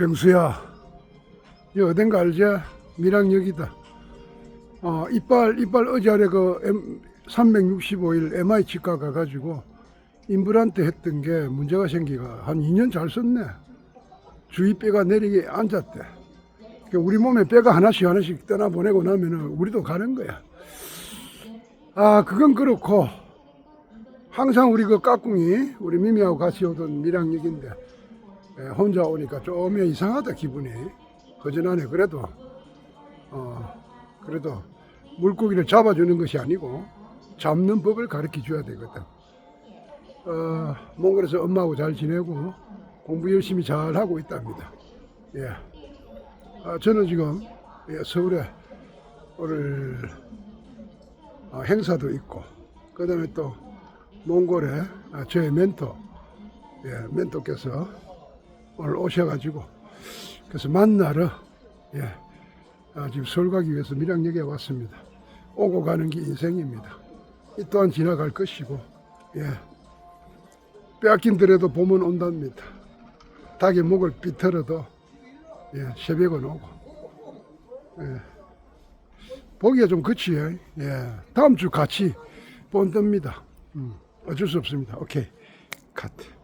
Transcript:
병수야, 이 어딘가 알지? 밀양역이다. 어, 이빨, 이빨 어제 아래 그 M, 365일 MI 치과 가가지고 임플란트 했던 게 문제가 생기가 한 2년 잘 썼네. 주위 뼈가 내리게 앉았대. 그러니까 우리 몸에 뼈가 하나씩 하나씩 떠나보내고 나면은 우리도 가는 거야. 아, 그건 그렇고 항상 우리 그 까꿍이 우리 미미하고 같이 오던 밀양역인데 예, 혼자 오니까 좀 이상하다 기분이. 허전하네 그래도. 어 그래도 물고기를 잡아주는 것이 아니고 잡는 법을 가르쳐 줘야 되거든. 어 몽골에서 엄마하고 잘 지내고 공부 열심히 잘 하고 있답니다. 예. 아, 저는 지금 예, 서울에 오늘 어, 행사도 있고 그 다음에 또 몽골에 아, 저의 멘토 예, 멘토께서 오늘 오셔가지고 그래서 만나러 예, 아, 지금 서울 가기 위해서 밀양역에 왔습니다. 오고 가는 게 인생입니다. 이 또한 지나갈 것이고 예, 빼앗긴더라도 봄은 온답니다. 닭의 목을 비틀어도 예, 새벽은 오고 예, 보기가 좀 그치요. 예, 다음 주 같이 본답니다. 음, 어쩔 수 없습니다. 오케이, 카트.